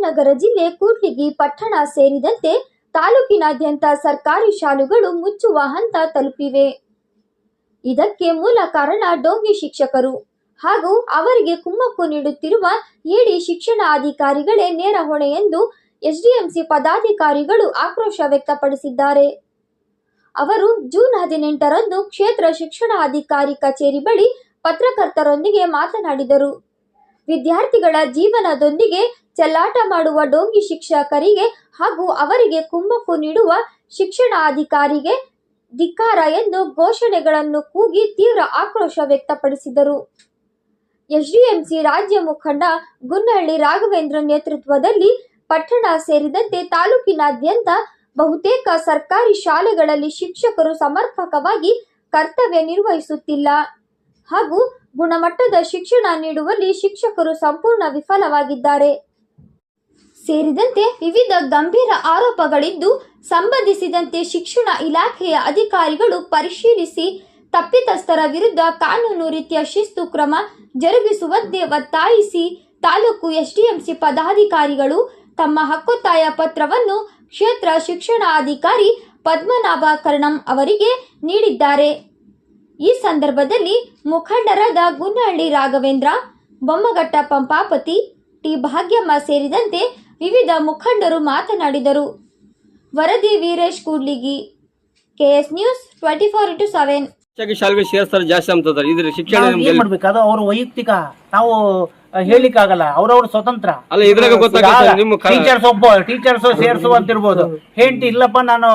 ವಿಜಯನಗರ ಜಿಲ್ಲೆ ಕೂಡ್ಲಿಗಿ ಪಟ್ಟಣ ಸೇರಿದಂತೆ ತಾಲೂಕಿನಾದ್ಯಂತ ಸರ್ಕಾರಿ ಶಾಲೆಗಳು ಮುಚ್ಚುವ ಹಂತ ತಲುಪಿವೆ. ಇದಕ್ಕೆ ಮೂಲ ಕಾರಣ ಡೋಂಗಿ ಶಿಕ್ಷಕರು. ಹಾಗೂ ಅವರಿಗೆ ಕುಮ್ಮಕ್ಕು ನೀಡುತ್ತಿರುವ ಇಡಿ ಶಿಕ್ಷಣ ಅಧಿಕಾರಿಗಳೇ ನೇರ ಹೊಣೆ ಎಂದು ಎಸ್ಡಿಎಂಸಿ ಪದಾಧಿಕಾರಿಗಳು ಆಕ್ರೋಶ ವ್ಯಕ್ತಪಡಿಸಿದ್ದಾರೆ. ಅವರು ಜೂನ್ ಹದಿನೆಂಟರಂದು ಕ್ಷೇತ್ರ ಶಿಕ್ಷಣಾಧಿಕಾರಿ ಕಚೇರಿ ಬಳಿ ಪತ್ರಕರ್ತರೊಂದಿಗೆ ಮಾತನಾಡಿದರು. ವಿದ್ಯಾರ್ಥಿಗಳ ಜೀವನದೊಂದಿಗೆ ಚೆಲ್ಲಾಟ ಮಾಡುವ ಡೋಂಗಿ ಶಿಕ್ಷಕರಿಗೆ ಹಾಗೂ ಅವರಿಗೆ ಕುಮ್ಮಕ್ಕು ನೀಡುವ ಶಿಕ್ಷಣಾಧಿಕಾರಿಗೆ ಧಿಕ್ಕಾರ ಎಂದು ಘೋಷಣೆಗಳನ್ನು ಕೂಗಿ ತೀವ್ರ ಆಕ್ರೋಶ ವ್ಯಕ್ತಪಡಿಸಿದರು. ಎಸ್ಡಿಎಂಸಿ ರಾಜ್ಯ ಮುಖಂಡ ಗುನ್ನಹಳ್ಳಿ ರಾಘವೇಂದ್ರ ನೇತೃತ್ವದಲ್ಲಿ ಪಟ್ಟಣ ಸೇರಿದಂತೆ ತಾಲೂಕಿನಾದ್ಯಂತ ಬಹುತೇಕ ಸರ್ಕಾರಿ ಶಾಲೆಗಳಲ್ಲಿ ಶಿಕ್ಷಕರು ಸಮರ್ಪಕವಾಗಿ ಕರ್ತವ್ಯ ನಿರ್ವಹಿಸುತ್ತಿಲ್ಲ ಹಾಗೂ ಗುಣಮಟ್ಟದ ಶಿಕ್ಷಣ ನೀಡುವಲ್ಲಿ ಶಿಕ್ಷಕರು ಸಂಪೂರ್ಣ ವಿಫಲವಾಗಿದ್ದಾರೆ. ಸೇರಿದಂತೆ ವಿವಿಧ ಗಂಭೀರ ಆರೋಪಗಳಿದ್ದು, ಸಂಬಂಧಿಸಿದಂತೆ ಶಿಕ್ಷಣ ಇಲಾಖೆಯ ಅಧಿಕಾರಿಗಳು ಪರಿಶೀಲಿಸಿ ತಪ್ಪಿತಸ್ಥರ ವಿರುದ್ಧ ಕಾನೂನು ರೀತಿಯ ಶಿಸ್ತು ಕ್ರಮ ಜರುಗಿಸುವಂತೆ ಒತ್ತಾಯಿಸಿ ತಾಲೂಕು ಎಸ್ಡಿಎಂಸಿ ಪದಾಧಿಕಾರಿಗಳು ತಮ್ಮ ಹಕ್ಕೊತ್ತಾಯ ಪತ್ರವನ್ನು ಕ್ಷೇತ್ರ ಶಿಕ್ಷಣಾಧಿಕಾರಿ ಪದ್ಮನಾಭ ಕರ್ಣಂ ಅವರಿಗೆ ನೀಡಿದ್ದಾರೆ. ಈ ಸಂದರ್ಭದಲ್ಲಿ ಮುಖಂಡರಾದ ಗುನ್ನಹಳ್ಳಿ ರಾಘವೇಂದ್ರ ಬೊಮ್ಮಘಟ್ಟ ಪಂಪಾಪತಿ ಟಿ ಭಾಗ್ಯಮ್ಮ ಸೇರಿದಂತೆ ವಿವಿಧ ಮುಖಂಡರು ಮಾತನಾಡಿದರು. ವರದಿ Veeresh Kudligi KS news twenty four into seven. ಶಾಲೆಗೆ ಸೇರಿಸ್ತಾರೆ ಜಾಸ್ತಿ ಅಂತಂದ್ರೆ ಇದ್ರ ಶಿಕ್ಷಣ ಏನ್ ಮಾಡ್ಬೇಕು? ಅದು ಅವ್ರ ವೈಯಕ್ತಿಕ ನಾವು ಹೇಳಿಕ್ ಆಗಲ್ಲ ಅವ್ರವ್ರ ಸ್ವತಂತ್ರ. ಅಲ್ಲ ಇದ್ರಾಗ ನಿಮ್ಮ ಟೀಚರ್ಸ್ ಒಬ್ಬ ಟೀಚರ್ಸ್ ಸೇರ್ಸು ಅಂತಿರ್ಬೋದು ಹೆಂಡತಿ ಇಲ್ಲಪ್ಪ ನಾನು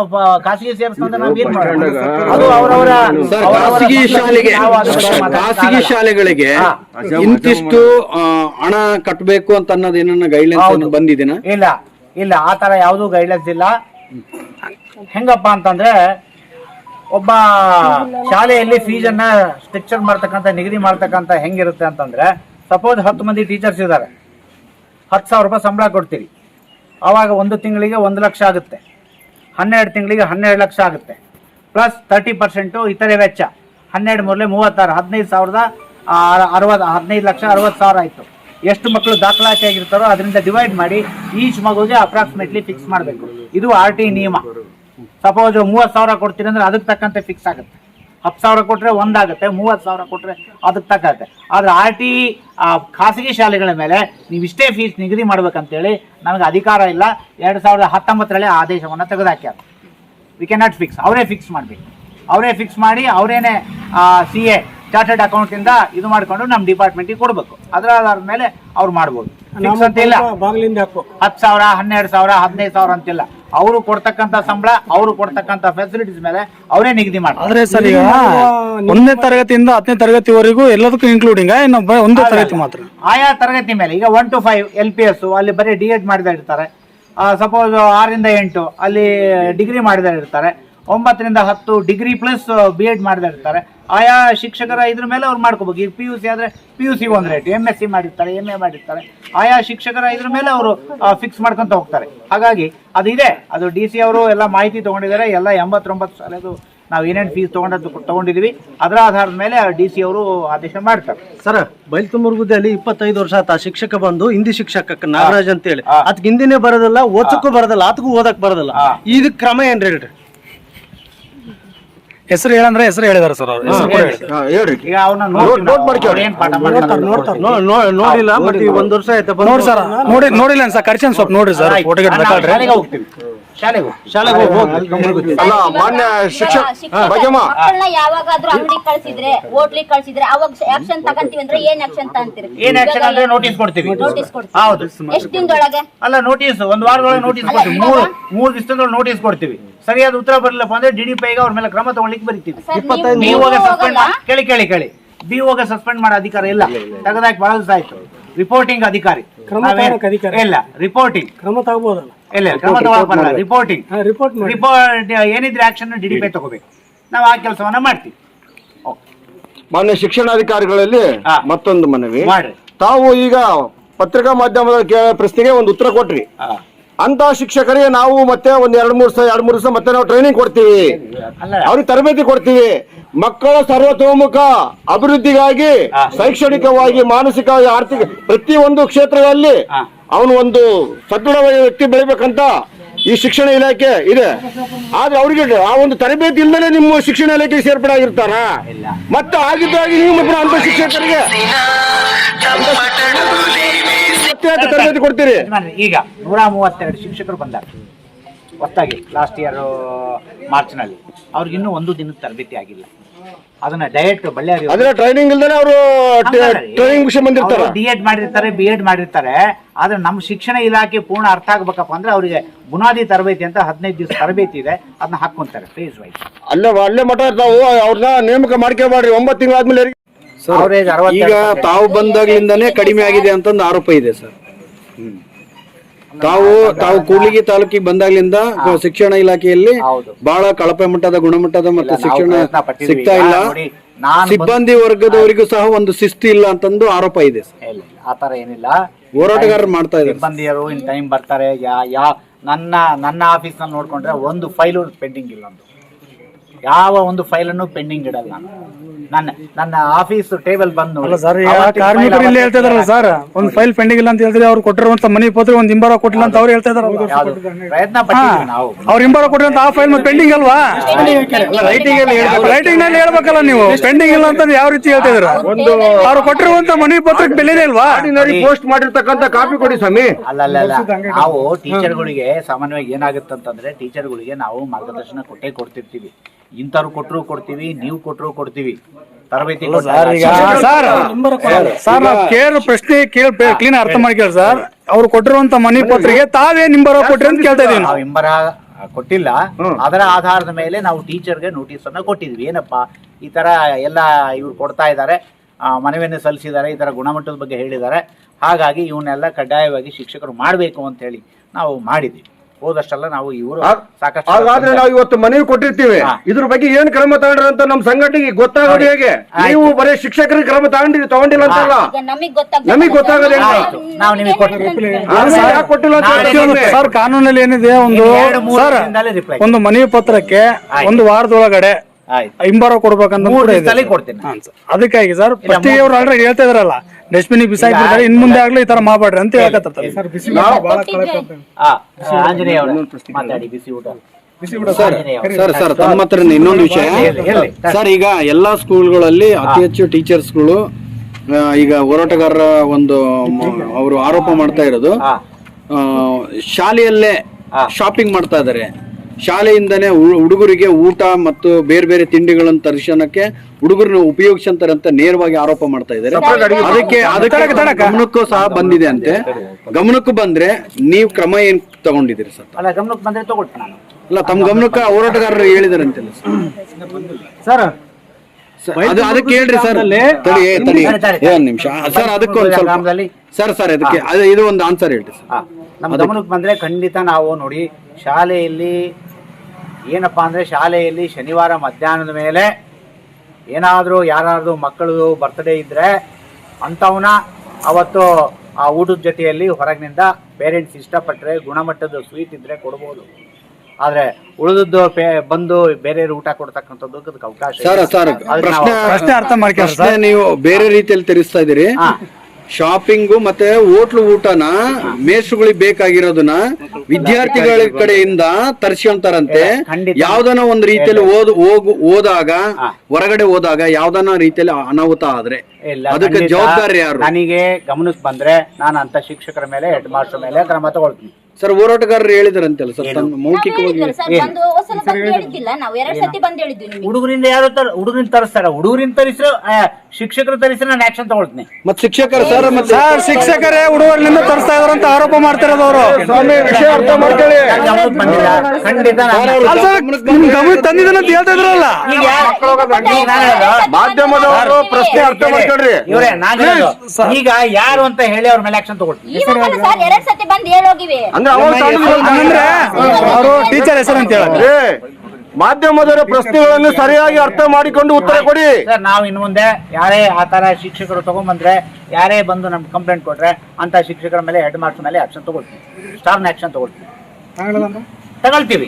ಖಾಸಗಿ ಸೇರ್ಸಂದ್ರೆ ನಾವ್ ಏನ್ ಮಾಡೋದು? ಅದು ಅವರವರ ಖಾಸಗಿ ಶಾಲೆಗೆ ಖಾಸಗಿ ಶಾಲೆಗಳಿಗೆ. ಇಂತಿಷ್ಟು ಹಣ ಕಟ್ಟಬೇಕು ಅಂತ ಅನ್ನೋದು ಏನನ್ನ ಗೈಡ್ಲೈನ್ಸ್ ಹೌದು. ಬಂದಿದ್ದೀನ ಇಲ್ಲ ಇಲ್ಲ ಆ ತರ ಯಾವ್ದು ಗೈಡ್ಲೈನ್ಸ್ ಇಲ್ಲ. ಹೆಂಗಪ್ಪ ಅಂತಂದ್ರೆ ಒಬ್ಬ ಶಾಲೆಯಲ್ಲಿ ಫೀಸನ್ನ ಸ್ಟ್ರಕ್ಚರ್ ಮಾಡ್ತಕ್ಕಂಥ ನಿಗದಿ ಮಾಡ್ತಕ್ಕಂಥ ಹೆಂಗಿರುತ್ತೆ ಅಂತಂದ್ರೆ ಸಪೋಸ್ ಹತ್ತು ಮಂದಿ ಟೀಚರ್ಸ್ ಇದ್ದಾರೆ. ಹತ್ತು ಸಾವಿರ ರೂಪಾಯಿ ಸಂಬಳ ಕೊಡ್ತೀರಿ. ಆವಾಗ ಒಂದು ತಿಂಗಳಿಗೆ ಒಂದು ಲಕ್ಷ ಆಗುತ್ತೆ. ಹನ್ನೆರಡು ತಿಂಗಳಿಗೆ ಹನ್ನೆರಡು ಲಕ್ಷ ಆಗುತ್ತೆ. ಪ್ಲಸ್ ತರ್ಟಿ ಪರ್ಸೆಂಟು ಇತರೆ ವೆಚ್ಚ. ಹನ್ನೆರಡು ಮೂರಲೆ ಮೂವತ್ತಾರು, ಹದಿನೈದು ಸಾವಿರದ ಅರವತ್ತು ಹದಿನೈದು ಲಕ್ಷ ಅರವತ್ತು ಸಾವಿರ ಆಯಿತು. ಎಷ್ಟು ಮಕ್ಕಳು ದಾಖಲಾತಿ ಆಗಿರ್ತಾರೋ ಅದರಿಂದ ಡಿವೈಡ್ ಮಾಡಿ ಈಚ್ ಮಗುಗೆ ಅಪ್ರಾಕ್ಸಿಮೇಟ್ಲಿ ಫಿಕ್ಸ್ ಮಾಡಬೇಕು. ಇದು ಆರ್ ಟಿ ನಿಯಮ. ಸಪೋಸ್ ಮೂವತ್ತು ಸಾವಿರ ಕೊಡ್ತೀರಿ ಅಂದರೆ ಅದಕ್ಕೆ ತಕ್ಕಂತೆ ಫಿಕ್ಸ್ ಆಗುತ್ತೆ. ಹತ್ತು ಸಾವಿರ ಕೊಟ್ಟರೆ ಒಂದಾಗುತ್ತೆ ಮೂವತ್ತು ಸಾವಿರ ಕೊಟ್ಟರೆ ಅದಕ್ಕೆ ತಕ್ಕಂತೆ ಆದರೆ ಆರ್ ಟಿ ಖಾಸಗಿ ಶಾಲೆಗಳ ಮೇಲೆ ನೀವು ಇಷ್ಟೇ ಫೀಸ್ ನಿಗದಿ ಮಾಡ್ಬೇಕಂತೇಳಿ ನಮಗೆ ಅಧಿಕಾರ ಇಲ್ಲ. ಎರಡು ಸಾವಿರದ ಹತ್ತೊಂಬತ್ತರಲ್ಲಿ ಆದೇಶವನ್ನು ತೆಗೆದುಹಾಕ್ಯಾರ ವಿ ಕೆನ್ ನಾಟ್ ಫಿಕ್ಸ್ ಅವರೇ ಫಿಕ್ಸ್ ಮಾಡಬೇಕು. ಅವರೇ ಫಿಕ್ಸ್ ಮಾಡಿ ಅವರೇನೆ ಸಿ ಎ ಚಾರ್ಟೆಡ್ ಅಕೌಂಟಿಂದ ಇದು ಮಾಡಿಕೊಂಡು ನಮ್ಮ ಡಿಪಾರ್ಟ್ಮೆಂಟಿಗೆ ಕೊಡಬೇಕು. ಅದರ ಆಧಾರದ ಮೇಲೆ ಅವ್ರು ಮಾಡ್ಬೋದು. ಫಿಕ್ಸ್ ಅಂತ ಇಲ್ಲ. ಹತ್ತು ಸಾವಿರ ಹನ್ನೆರಡು ಸಾವಿರ ಹದಿನೈದು ಸಾವಿರ ಅಂತಿಲ್ಲ. ಅವರು ಕೊಡ್ತಕ್ಕಂತ ಸಂಬಳ ಅವರು ಕೊಡ್ತಕ್ಕಂತ ಫೆಸಿಲಿಟೀಸ್ ಮೇಲೆ ಅವರೇ ನಿಗದಿ ಮಾಡ್ತಾರೆ. ಆದ್ರೆ ಸರ್ ಈಗ ಒಂದನೇ ತರಗತಿಯಿಂದ ಹತ್ತನೇ ತರಗತಿವರೆಗೂ ಎಲ್ಲದಕ್ಕೂ ಇನ್ಕ್ಲೂಡಿಂಗ್ ಇನ್ನು ಬ- ಒಂದೇ ತರಗತಿ ಮಾತ್ರ. ಆಯಾ ತರಗತಿ ಮೇಲೆ ಈಗ one two five L P S ಅಲ್ಲಿ ಬರೀ ಡಿ ಎಡ್ ಮಾಡಿದ ಇರ್ತಾರೆ. ಸಪೋಸ್ ಆರಿಂದ ಎಂಟು ಅಲ್ಲಿ ಡಿಗ್ರಿ ಮಾಡಿದ ಇರ್ತಾರೆ. ಒಂಬತ್ತರಿಂದ ಹತ್ತು ಡಿಗ್ರಿ ಪ್ಲಸ್ ಬಿ ಎಡ್ ಮಾಡ್ದಾ ಇರ್ತಾರೆ ಆಯಾ ಶಿಕ್ಷಕರ ಇದ್ರ ಮೇಲೆ ಅವ್ರು ಮಾಡ್ಕೋಬೇಕು. ಈಗ ಪಿ ಯು ಸಿ ಆದರೆ ಪಿ ಯು ಸಿ ಒಂದು ರೇಟ್ ಎಂ ಎಸ್ ಸಿ ಮಾಡಿರ್ತಾರೆ ಎಂ ಎ ಮಾಡಿರ್ತಾರೆ. ಆಯಾ ಶಿಕ್ಷಕರ ಇದ್ರ ಮೇಲೆ ಅವರು ಫಿಕ್ಸ್ ಮಾಡ್ಕೊಂತ ಹೋಗ್ತಾರೆ. ಹಾಗಾಗಿ ಅದು ಇದೆ. ಅದು ಡಿ ಸಿ ಅವರು ಎಲ್ಲ ಮಾಹಿತಿ ತಗೊಂಡಿದ್ದಾರೆ. ಎಲ್ಲ ಎಂಬತ್ತೊಂಬತ್ತು ಸಾಲದು ನಾವು ಏನೇನು ಫೀಸ್ ತೊಗೊಂಡದ್ದು ತಗೊಂಡಿದೀವಿ ಅದರ ಆಧಾರದ ಮೇಲೆ ಡಿ ಸಿ ಅವರು ಆದೇಶ ಮಾಡ್ತಾರೆ. ಸರ್ ಬೈಲ್ತುಮುರ್ಗುದಲ್ಲಿ ಇಪ್ಪತ್ತೈದು ವರ್ಷ ಆತ ಶಿಕ್ಷಕ ಬಂದು ಹಿಂದಿ ಶಿಕ್ಷಕ ನಾಗರಾಜ್ ಅಂತ ಹೇಳಿ. ಅದಕ್ಕೆ ಹಿಂದಿನೇ ಬರೋದಿಲ್ಲ ಓದಕ್ಕೂ ಬರೋದಿಲ್ಲ ಅದಕ್ಕೂ ಓದಕ್ ಬರೋದಿಲ್ಲ. ಇದಕ್ಕೆ ಇದಕ್ ಕ್ರಮ ಏನ್ರಿ ಹೇಳ್ರಿ? ಹೆಸರು ಹೇಳಂದ್ರೆ ಹೆಸರು ಹೇಳಿದಾರೆ ಸರ್ ಅವ್ರು. ಹೆಸರು ಕೂಡ ಹೇಳಿದ್ದಾರೆ. ಹೇಳ್ರಿ. ಈಗ ಅವನ್ನ ನೋಡಿ ಏನ್ ಪಾಠ ಮಾಡ್ತಾರೆ ನೋ- ನೋ- ನೋಡಿಲ್ಲ ಬಟ್ ಈ ಒಂದ್ ವರ್ಷ ಆಯ್ತಾ ಬಂದು ನೋಡಿ ಸರ್ ನೋಡಿ ನೋಡಿಲ್ಲ ಸರ್ ಕರ್ಚನ್ ಸ್ವಲ್ಪ ನೋಡ್ರಿ ಸರ್. ಫೋಟೋ ಗಿಟ್ ನಾವು ಬೇಕಾದ್ರೆ ಶಾಲೆಗೆ ಹೋಗ್ತೀವಿ ಶಾಲೆಗೆ ಹೋಗ್ತೀವಿ. ಶಾಲೆಗೆ ಹೋಗಿ ಅಲ್ಲ ಮಾನ್ಯ ಶಿಕ್ಷಕ ಭಾಗ್ಯಮ್ಮ ಮಕ್ಕಳನ್ನ ಯಾವಾಗಾದ್ರೂ ಅಂಗಡಿ ಕಳ್ಸಿದ್ರೆ ಹೋಟ್ಲಿಗೆ ಕಳ್ಸಿದ್ರೆ ಅವಾಗ ಆಕ್ಷನ್ ತಗಂತೀವಿ ಅಂದ್ರೆ ಏನ್ ಆಕ್ಷನ್ ತಗೊಂತೀರಿ? ಏನ್ ಆಕ್ಷನ್ ಅಂದ್ರೆ ನೋಟಿಸ್ ಕೊಡ್ತೀವಿ. ನೋಟಿಸ್ ಕೊಡ್ತೀವಿ. ಹೌದು. ಎಷ್ಟ್ ದಿನದೊಳಗೆ? ಅಲ್ಲ ನೋಟಿಸ್ ಒಂದ್ ವಾರದೊಳಗೆ ನೋಟಿಸ್ ಕೊಡ್ತೀವಿ. ಮೂರ್ ಮೂರ್ ದಿವಸದೊಳಗೆ ನೋಟಿಸ್ ಕೊಡ್ತೀವಿ. ಸರಿಯಾದ ಉತ್ತರ ಬರಲಿಲ್ಲಪ್ಪ ಅಂದ್ರೆ ಡಿ ಡಿ ಪೈಗೆ ಅವ್ರ ಮೇಲೆ ಕ್ರಮ ತಗೊಳ್ಳಿಕ್ಕೆ ಬರೀತೀವಿ. ಇಪ್ಪತ್ತೈದು ನೀವು ಸಸ್ಪೆಂಡ್ ಕೇಳಿ ಕೇಳಿ ಕೇಳಿ. ಬಿ ಹೋಗ ಸಸ್ಪೆಂಡ್ ಮಾಡೋ ಅಧಿಕಾರ ಇಲ್ಲ. ತೆಗೆದಾಕಿ ಬಹಳ ದಿವಸ ಆಯ್ತು. ರಿಪೋರ್ಟಿಂಗ್ ಅಧಿಕಾರಿ. ಇಲ್ಲ ರಿಪೋರ್ಟಿಂಗ್ ಕ್ರಮ ತಗೋಬಹುದಲ್ಲ ಇಲ್ಲ ಕ್ರಮ ರಿಪೋರ್ಟಿಂಗ್ ರಿಪೋರ್ಟ್ ರಿಪೋರ್ಟ್ ಏನಿದ್ರೆ ಆಕ್ಷನ್ ಡಿ ಡಿ ಪೈ ತಗೋಬೇಕು. ನಾವು ಆ ಕೆಲಸವನ್ನ ಮಾಡ್ತೀವಿ. ಮಾನ್ಯ ಶಿಕ್ಷಣಾಧಿಕಾರಿಗಳಲ್ಲಿ ಹಾ. ಮತ್ತೊಂದು ಮನವಿ. ಮಾಡ್ರಿ. ತಾವು ಈಗ ಪತ್ರಿಕಾ ಮಾಧ್ಯಮದ ಕೇಳೋ ಪ್ರಶ್ನೆಗೆ ಒಂದು ಉತ್ತರ ಕೊಟ್ರಿ. ಅಂತ ಶಿಕ್ಷಕರಿಗೆ ನಾವು ಮತ್ತೆ ಒಂದ್ ಎರಡ್ ಮೂರ್ ಎರಡ್ ಮೂರು ದಿವಸ ಮತ್ತೆ ನಾವು ಟ್ರೈನಿಂಗ್ ಕೊಡ್ತೀವಿ. ಅವ್ರಿಗೆ ತರಬೇತಿ ಕೊಡ್ತೀವಿ. ಮಕ್ಕಳ ಸರ್ವತೋಮುಖ ಅಭಿವೃದ್ಧಿಗಾಗಿ ಶೈಕ್ಷಣಿಕವಾಗಿ ಮಾನಸಿಕವಾಗಿ ಆರ್ಥಿಕ ಪ್ರತಿಯೊಂದು ಕ್ಷೇತ್ರದಲ್ಲಿ ಹಾ. ಅವನು ಒಂದು ಸದೃಢವಾದ ವ್ಯಕ್ತಿ ಬೆಳಿಬೇಕಂತ ಈ ಶಿಕ್ಷಣ ಇಲಾಖೆ ಇದೆ. ಆದ್ರೆ ಅವರಿಗೆ ಆ ಒಂದು ತರಬೇತಿ ಇಲ್ದಲೆ ನಿಮ್ಮ ಶಿಕ್ಷಣ ಇಲಾಖೆ ಸೇರ್ಪಡೆ ಆಗಿರ್ತಾರ? ಇಲ್ಲ. ಮತ್ತೆ ಆಗಿದ್ದಾಗಿ ನೀವು ಅಂತ ಶಿಕ್ಷಕರಿಗೆ ಯಾಕೆ ತರಬೇತಿ ಕೊಡ್ತೀರಿ. ಯಜಮಾನ್ರೆ, ಈಗ ನೂರ ಮೂವತ್ತೆರಡು ಶಿಕ್ಷಕರು ಬಂದಾರೆ. ಹೊತ್ತಾಗಿ ಲಾಸ್ಟ್ ಇಯರ್ ಮಾರ್ಚ್ನಲ್ಲಿ. ಅವ್ರಿಗೆ ಇನ್ನೂ ಒಂದು ದಿನದ ತರಬೇತಿ ಆಗಿಲ್ಲ. ಅದನ್ನ ಡಯಟ್ ಬಳ್ಳಾರಿ ಅದ್ರ ಟ್ರೈನಿಂಗ್ ಇಲ್ದೇನೆ ಅವರು ಟ್ರೈನಿಂಗ್ ವಿಷಯ ಬಂದಿರ್ತಾರ. ಡಿ ಎಡ್ ಮಾಡಿರ್ತಾರೆ ಬಿ ಎಡ್ ಮಾಡಿರ್ತಾರೆ. ಆದ್ರೆ ನಮ್ಮ ಶಿಕ್ಷಣ ಇಲಾಖೆ ಪೂರ್ಣ ಅರ್ಥ ಆಗ್ಬೇಕಪ್ಪ ಅಂದ್ರೆ ಅವರಿಗೆ ಬುನಾದಿ ತರಬೇತಿ ಅಂತ ಹದಿನೈದು ದಿವಸ ತರಬೇತಿ ಇದೆ. ಅದನ್ನ ಹಾಕೊಂತಾರೆ ಫೇಸ್ ವೈಸ್ ಅಲ್ಲೇ ಅಲ್ಲೇ ಮಠ ಇರ್ತಾವು. ಅವ್ರನ್ನ ನೇಮಕ ಮಾಡ್ಕೋಬೇಡ್ರಿ ಒಂಬತ್ತು ತಿಂಗಳಾದ್ಮೇಲೆ ಅವರೇಜ್ ಈಗ ತಾವು ಬಂದಾಗ್ಲಿಂದಾನೇ ಕಡಿಮೆ ಆಗಿದೆ ಅಂತ ಒಂದು ಆರೋಪ ಇದೆ ಸರ್. ತಾವು ತಾವು ಕೂಡ್ಲಿಗಿ ತಾಲೂಕಿಗೆ ಬಂದಾಗ್ಲಿಂದ ಶಿಕ್ಷಣ ಇಲಾಖೆಯಲ್ಲಿ ಹೌದು. ಬಹಳ ಕಳಪೆ ಮಟ್ಟದ ಗುಣಮಟ್ಟದ ಮತ್ತೆ ನಾವು ಶಿಕ್ಷಣ ಪ್ರಯತ್ನ. ಸಿಗ್ತಾ ಇಲ್ಲ. ಆ, ನೋಡಿ, ನಾನ್ ಸಿಬ್ಬಂದಿ ವರ್ಗದವರಿಗೂ ಸಹ ಒಂದು ಶಿಸ್ತು ಇಲ್ಲ ಅಂತಂದು ಆರೋಪ ಇದೆ ಸರ್. ಇಲ್ಲ ಇಲ್ಲ, ಆ ತರ ಏನಿಲ್ಲ. ಹೋರಾಟಗಾರರು ಮಾಡ್ತಾ ಇದ್ದಾರೆ ಸಿಬ್ಬಂದಿಯರು ಇನ್ ಟೈಮ್ ಬರ್ತಾರೆ. ಯಾ ಯಾ ನನ್ನ ನನ್ನ ಆಫೀಸ್ನಲ್ಲಿ ನೋಡ್ಕೊಂಡ್ರೆ ಒಂದು ಫೈಲು ಪೆಂಡಿಂಗ್ ಇಲ್ಲ ಒಂದು. ಯಾವ ಒಂದು ಫೈಲ್ ಅನ್ನು ಪೆಂಡಿಂಗ್ ಇಡಲ್ಲ. ನಾನು ನನ್ನ ನನ್ನ ಆಫೀಸ್ ಟೇಬಲ್ ಬಂದು ಅಲ್ಲ ಸರ್ ಈಗ ಕಾರ್ಮಿಕರು ಇಲ್ಲಿ ಹೇಳ್ತಾ ಇದಾರಲ್ಲ ಸರ್ ಒಂದ್ ಫೈಲ್ ಪೆಂಡಿಂಗ್ ಇಲ್ಲ ಅಂತ ಹೇಳಿದ್ರೆ ಅವ್ರು ಕೊಟ್ಟಿರುವಂತ ಮನಿ ಪತ್ರ ಒಂದು ಹಿಂಬಾರ ಕೊಟ್ಟಿಲ್ಲ ಅಂತ ಅವ್ರು ಹೇಳ್ತಾ ಇದಾರೆ ಯಾವ್ದು? ಪ್ರಯತ್ನ ಪಟ್ಟಿದ್ದೀವಿ ನಾವು. ಅವ್ರ ಹಿಂಬಾರ ಕೊಟ್ಟಿರುವಂತ ಆ ಫೈಲ್ ಮತ್ತೆ ಪೆಂಡಿಂಗ್ ಅಲ್ವಾ? ರೈಟಿಂಗ್ನಲ್ಲಿ ಹೇಳ್ಬೇಕಲ್ಲ ನೀವು ಪೆಂಡಿಂಗ್ ಇಲ್ಲ ಅಂತ ಯಾವ ರೀತಿ ಹೇಳ್ತಾ ಇದಾರೆ? ಅವ್ರು ಕೊಟ್ಟಿರುವಂತ ಮನಿ ಪತ್ರಕ್ಕೆ ಬೆಲೆನೇ ಇಲ್ವಾ ಪೋಸ್ಟ್ ಮಾಡಿರ್ತಕ್ಕಂತ ಕಾಪಿ ಕೊಡಿ ಸ್ವಾಮಿ. ಅಲ್ಲ ಅಲ್ಲ ಅಲ್ಲ. ನಾವು ಟೀಚರ್ಗಳಿಗೆ ಸಾಮಾನ್ಯವಾಗಿ ಏನಾಗುತ್ತೆ ಅಂತಂದ್ರೆ ಟೀಚರ್ಗಳಿಗೆ ನಾವು ಮಾರ್ಗದರ್ಶನ ಕೊಟ್ಟೇ ಕೊಡ್ತಿರ್ತೀವಿ. ಇಂಥವ್ರು ಕೊಟ್ಟರು ಕೊಡ್ತೀವಿ ನೀವು ಕೊಟ್ಟರು ಕೊಡ್ತೀವಿ. ತರಬೇತಿ ಸರ್ ಈಗ ಸರ್ ಸರ್ ನಾವು ಕೇಳೋ ಪ್ರಶ್ನೆ ಕೇಳ ಕ್ಲೀನ್ ಅರ್ಥ ಮಾಡಿ ಕೇಳಿ ಸರ್. ಅವ್ರು ಕೊಟ್ಟಿರುವಂತ ಮನಿ ಪತ್ರಿಗೆ ತಾವೇ ನಿಂಬರ ಕೊಟ್ರಿ ಅಂತ ಕೇಳ್ತಾ ಇದೀವಿ ನಾವು ಕೊಟ್ಟಿಲ್ಲ. ಅದರ ಆಧಾರದ ಮೇಲೆ ನಾವು ಟೀಚರ್ಗೆ ನೋಟಿಸ್ ಅನ್ನ ಕೊಟ್ಟಿದ್ವಿ. ಏನಪ್ಪಾ? ಈ ತರ ಎಲ್ಲ ಇವ್ರು ಕೊಡ್ತಾ ಇದ್ದಾರೆ ಆ, ಮನವಿಯನ್ನು ಸಲ್ಲಿಸಿದ್ದಾರೆ. ಈ ತರ ಗುಣಮಟ್ಟದ ಬಗ್ಗೆ ಹೇಳಿದ್ದಾರೆ. ಹಾಗಾಗಿ ಇವನ್ನೆಲ್ಲ ಕಡ್ಡಾಯವಾಗಿ ಶಿಕ್ಷಕರು ಮಾಡಬೇಕು ಅಂತ ಹೇಳಿ ನಾವು ಮಾಡಿದ್ವಿ. ಹೋದಷ್ಟೆಲ್ಲ ನಾವು ಇವರು ಸಾಕಷ್ಟು ಹಾಗಾದ್ರೆ ನಾವು ಇವತ್ತು ಮನವಿ ಕೊಟ್ಟಿರ್ತೀವಿ. ಇದ್ರ ಬಗ್ಗೆ ಏನ್ ಕ್ರಮ ತಗೊಂಡ್ರ ಅಂತ ನಮ್ ಸಂಘಟನೆಗೆ ಗೊತ್ತಾಗೋದು ಹೇಗೆ? ನೀವು ಬರೀ ಶಿಕ್ಷಕರಿಗೆ ಕ್ರಮ ತಗೊಂಡಿರಿ ತಗೊಂಡಿಲ್ಲ ಅಂತಲ್ಲ? ನಮಗ್ ಗೊತ್ತಾಗೋದೇ? ನಾವು ನಿಮಗೆ ಕೊಟ್ಟಿಲ್ಲ ಸರ್ ಕಾನೂನಲ್ಲಿ ಏನಿದೆ ಒಂದು ಸರ್. ಒಂದು ಮನವಿ ಪತ್ರಕ್ಕೆ ಒಂದು ವಾರದೊಳಗಡೆ ಹಿಂಬಾರ ಇಂಬಾರ ಕೊಡ್ಬೇಕಂತ. ಅದಕ್ಕಾಗಿ ಸರ್ ಪ್ರತಿ ಅವ್ರು ಆಲ್ರೆಡಿ ಹೇಳ್ತಾ ಇದಾರಲ್ಲ. ಡಸ್ಟ್ಬಿನ್ ಬಿಸಾಕ್ಬಿಡ್ತಾರೆ ಇನ್ ಮುಂದೆ ಆಗ್ಲಿ ಈ ತರ ಮಾಡ್ರಿ ಅಂತ ಹೇಳಕತ್ತಾರೆ ಆ, ಆಂಜನೇಯ ಅವರೇ, ಮಾತಾಡಿ ಬಿಸಿ ಊಟ. ಆಂಜನೇಯ ಅವರೇ. ಸರ್ ಸರ್ ತಮ್ಮ ಹತ್ರ ಇನ್ನೊಂದು ವಿಷಯ. ಸರ್ ಈಗ ಎಲ್ಲಾ ಸ್ಕೂಲ್ಗಳಲ್ಲಿ ಅತಿ ಹೆಚ್ಚು ಟೀಚರ್ಸ್ಗಳು ಈಗ ಹೋರಾಟಗಾರರ ಒಂದು ಅವರು ಆರೋಪ ಮಾಡ್ತಾ ಇರೋದು. ಆ, ಶಾಲೆಯಲ್ಲೇ ಶಾಪಿಂಗ್ ಮಾಡ್ತಾ ಇದ್ದಾರೆ. ಶಾಲೆಯಿಂದನೇ ಹುಡುಗರಿಗೆ ಊಟ ಮತ್ತು ಬೇರೆ ಬೇರೆ ತಿಂಡಿಗಳನ್ನು ತರಿಸೋಣಕ್ಕೆ ಹುಡುಗರನ್ನ ಉಪಯೋಗಿಸಂತಾರೆ ಅಂತ ನೇರವಾಗಿ ಆರೋಪ ಮಾಡ್ತಾ ಇದ್ದಾರೆ. ಅದಕ್ಕೆ ಅದಕ್ಕೆ ಗಮನಕ್ಕೂ ಸಹ ಬಂದಿದೆ ಅಂತೆ. ಗಮನಕ್ಕೂ ಬಂದ್ರೆ ನೀವು ಕ್ರಮ ಏನ್ ತಗೊಂಡಿದ್ದೀರಿ ಸರ್? ಅಲ್ಲ ಗಮನಕ್ಕೆ ಬಂದ್ರೆ ತಗೊಳ್ತೀನಿ ನಾನು. ಅಲ್ಲ ತಮ್ಮ ಗಮನಕ್ಕೆ ಹೋರಾಟಗಾರರು ಹೇಳಿದಾರಂತೆ ಅಂತೆಲ್ಲ ಸರ್? ಸರ್, ಅದು ಅದಕ್ಕೆ ಹೇಳ್ರಿ ಸರ್. ತಡಿ ಏ, ತಡಿ. ಏ, ಒಂದ್ ನಿಮಿಷ. ಸರ್ ಅದಕ್ಕೆ ಒಂದ್ ಸ್ವಲ್ಪ ಸರ್ ಸರ್ ಅದಕ್ಕೆ ಇದು ಒಂದು ಆನ್ಸರ್ ಹೇಳ್ರಿ ಸರ್. ನಮ್ಮ ಗಮನಕ್ಕೆ ಬಂದ್ರೆ ಖಂಡಿತ ನಾವು ನೋಡಿ ಶಾಲೆಯಲ್ಲಿ ಏನಪ್ಪಾ ಅಂದ್ರೆ ಶಾಲೆಯಲ್ಲಿ ಶನಿವಾರ ಮಧ್ಯಾಹ್ನದ ಮೇಲೆ ಏನಾದರೂ ಯಾರಾದರೂ ಮಕ್ಕಳು ಬರ್ತ್ಡೇ ಇದ್ರೆ ಅಂಥವನ್ನ ಅವತ್ತು ಆ ಊಟದ ಜೊತೆಯಲ್ಲಿ ಹೊರಗಿನಿಂದ ಪೇರೆಂಟ್ಸ್ ಇಷ್ಟಪಟ್ಟರೆ ಗುಣಮಟ್ಟದ ಸ್ವೀಟ್ ಇದ್ರೆ ಕೊಡ್ಬೋದು ಆದರೆ ಉಳಿದದ್ದು ಬಂದು ಬೇರೆ ಊಟ ಕೊಡ್ತಕ್ಕಂಥದ್ದು ಅದಕ್ಕೆ ಅವಕಾಶ ಇಲ್ಲ. ಸರ್ ಸರ್ ಪ್ರಶ್ನೆ ಅರ್ಥ ಮಾಡ್ಕೊಳ್ಳಿ ನೀವು ಬೇರೆ ರೀತಿಯಲ್ಲಿ ತಿಳಿಸ್ತಾ ಇದೀರಿ ಹಾ. ಶಾಪಿಂಗು ಮತ್ತೆ ಹೋಟ್ಲು ಊಟನ ಮೇಸುಗಳಿಗೆ ಬೇಕಾಗಿರೋದನ್ನ ವಿದ್ಯಾರ್ಥಿಗಳ ಕಡೆಯಿಂದ ತರಿಸ್ಕೊಂತಾರಂತೆ. ಯಾವ್ದನ ಒಂದ್ ರೀತಿಯಲ್ಲಿ ಓದ್ ಹೋಗ್ ಹೋದಾಗ ಹೊರಗಡೆ ಹೋದಾಗ ಯಾವ್ದನ ರೀತಿಯಲ್ಲಿ ಅನಾಹುತ ಆದ್ರೆ ಅದಕ್ಕೆ ಜವಾಬ್ದಾರಿ ಯಾರು? ನನಗೆ ಗಮನಿಸ್ ಬಂದ್ರೆ ನಾನು ಅಂತ ಶಿಕ್ಷಕರ ಮೇಲೆ ಹೆಡ್ ಮಾಸ್ಟರ್ ಮೇಲೆ ಕ್ರಮ ತಗೊಳ್ತೀನಿ. ಸರ್ ಹೋರಾಟಗಾರರು ಹೇಳಿದಾರಂತಲ್ಲ ಸರ್ ತಮ್ಮ ಮೌಖಿಕವಾಗಿ ಸರ್ ಬಂದು ಒಂದ್ಸಲ ಬಂದು ಹೇಳಿದ್ದಿಲ್ಲ ನಾವು ಎರಡ್ ಸತಿ ಬಂದ್ ಹೇಳಿದ್ವಿ ನಿಮಗೆ. ಹುಡುಗರಿಂದ ಯಾರು ತರ ಹುಡುಗರಿಂದ ತರಿಸ್ತಾರ? ಹುಡುಗರಿಂದ ತರಿಸ್ರ ಆ, ಶಿಕ್ಷಕರು ತರಿಸ್ರೆ ನಾನು ಆಕ್ಷನ್ ತಗೊಳ್ತೀನಿ. ಮತ್ತೆ ಶಿಕ್ಷಕರು ಸರ್ ಮತ್ತೆ ಸರ್ ಶಿಕ್ಷಕರೇ ಹುಡುಗರಿಂದ ತರಿಸ್ತಾ ಇದಾರೆ ಅಂತ ಆರೋಪ ಮಾಡ್ತಿರೋದು ಅವರು. ಸ್ವಾಮಿ ವಿಷಯ ಅರ್ಥ ಮಾಡ್ಕೊಳ್ಳಿ. ಬಂದಿಲ್ಲ? ಖಂಡಿತ ಗಮನ ತಂದಿದ್ದಾನೆ ಅಂತ ಹೇಳ್ತಾ ಇದ್ರಲ್ಲ? ಮಾಧ್ಯಮದವರು ಪ್ರಶ್ನೆ ಅರ್ಥ ಮಾಡ್ಕೊಳ್ರಿ. ಇವ್ರೆ ನಾನು ಈಗ ಯಾರು ಅಂತ ಹೇಳಿ ಅವ್ರ ಮೇಲೆ ಆಕ್ಷನ್ ತಗೊಳ್ತೀನಿ ಸರ್ ಎರಡ್ ಸತಿ ಬಂದ್ ಹೇಳೋಗಿವಿ ಅಂದ್ರೆ ಅವರು ಟೀಚರ್ ಹೆಸರು ಅಂತ ಹೇಳಿ ಮಾಧ್ಯಮದವರ ಪ್ರಶ್ನೆಗಳನ್ನು ಸರಿಯಾಗಿ ಅರ್ಥ ಮಾಡಿಕೊಂಡು ಉತ್ತರ ಕೊಡಿ. ಸರ್ ನಾವು ಇನ್ನು ಮುಂದೆ ಯಾರೇ ಆ ತರ ಶಿಕ್ಷಕರು ತಗೊಂಡ್ಬಂದ್ರೆ ಯಾರೇ ಬಂದು ನಮ್ಗೆ ಕಂಪ್ಲೇಂಟ್ ಕೊಟ್ರೆ ಅಂತ ಶಿಕ್ಷಕರ ಮೇಲೆ ಹೆಡ್ ಮಾರ್ಕ್ಸ್ ಮೇಲೆ ಆಕ್ಷನ್ ತಗೊಳ್ತೀನಿ ಸ್ಟಾರ್ನ ಆಕ್ಷನ್ ತಗೊಳ್ತೀನಿ ತಗೊಳ್ತೀವಿ.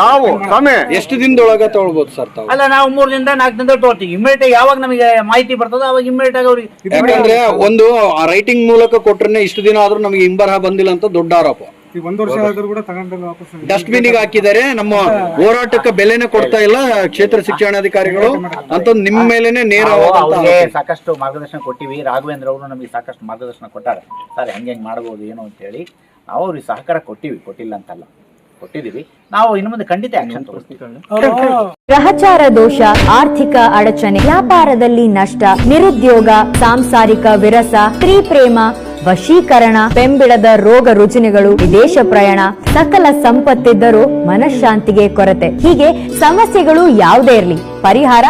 ನಾವು ಸ್ವಾಮಿ ಎಷ್ಟು ದಿನದೊಳಗ ತಗೊಳ್ಬೋದು ಸರ್ ತಾವು? ಅಲ್ಲ ನಾವು ಮೂರ್ ದಿನದ ನಾಲ್ಕು ದಿನದಲ್ಲಿ ತೋರ್ತೀವಿ ಇಮಿಡಿಯೇಟ್ ಯಾವಾಗ ನಮಗೆ ಮಾಹಿತಿ ಬರ್ತದೋ ಅವಾಗ ಇಮಿಡಿಯೇಟ್ ಆಗಿ ಅವ್ರಿಗೆ ಯಾಕಂದ್ರೆ ಒಂದು ರೈಟಿಂಗ್ ಮೂಲಕ ಕೊಟ್ರೆ ಇಷ್ಟು ದಿನ ಆದ್ರೂ ನಮಗೆ ಹಿಂಬರಹ ಬಂದಿಲ್ಲ ಅಂತ ದೊಡ್ಡ ಆರೋಪ. ಒಂದ್ ವರ್ಷ ಆದ್ರೂ ಕೂಡ ತಗೊಂಡು ವಾಪಸ್ ಡಸ್ಟ್ಬಿನ್ಗೆ ಹಾಕಿದ್ದಾರೆ. ನಮ್ಮ ಹೋರಾಟಕ್ಕೆ ಬೆಲೆನೇ ಕೊಡ್ತಾ ಇಲ್ಲ. ಕ್ಷೇತ್ರ ಶಿಕ್ಷಣಾಧಿಕಾರಿಗಳು ಅಂತ ನಿಮ್ಮ ಮೇಲೆನೆ ನೇರ ನೇರವಾದಂತ ಅವ್ರಿಗೆ ಸಾಕಷ್ಟು ಮಾರ್ಗದರ್ಶನ ಕೊಟ್ಟಿವಿ. ರಾಘವೇಂದ್ರ ಅವರು ನಮಗೆ ಸಾಕಷ್ಟು ಮಾರ್ಗದರ್ಶನ ಕೊಟ್ಟಾರೆ. ಸರ್ ಹೆಂಗೆ ಹೆಂಗೆ ಮಾಡ್ಬೋದು ಏನು ಅಂತೇಳಿ ನಾವು ಅವ್ರಿಗೆ ಸಹಕಾರ ಕೊಟ್ಟಿವಿ ಕೊಟ್ಟಿಲ್ಲ ಅಂತಲ್ಲ. ಕೊಟ್ಟಿದೀವಿ ನಾವು ಇನ್ನು ಮುಂದೆ ಖಂಡಿತ ಆಕ್ಷನ್ ತೋರಿಸ್ತೀವಿ ಗ್ರಹಚಾರ ದೋಷ ಆರ್ಥಿಕ ಅಡಚಣೆ ವ್ಯಾಪಾರದಲ್ಲಿ ನಷ್ಟ ನಿರುದ್ಯೋಗ ಸಾಂಸಾರಿಕ ವಿರಸ ಸ್ತ್ರೀ ಪ್ರೇಮ ವಶೀಕರಣ ಬೆಂಬಿಡದ ರೋಗ ರುಜಿನಗಳು ವಿದೇಶ ಪ್ರಯಾಣ ಸಕಲ ಸಂಪತ್ತಿದ್ದರೂ ಮನಃಶಾಂತಿಗೆ ಕೊರತೆ. ಹೀಗೆ ಸಮಸ್ಯೆಗಳು ಯಾವುದೇ ಇರಲಿ. ಪರಿಹಾರ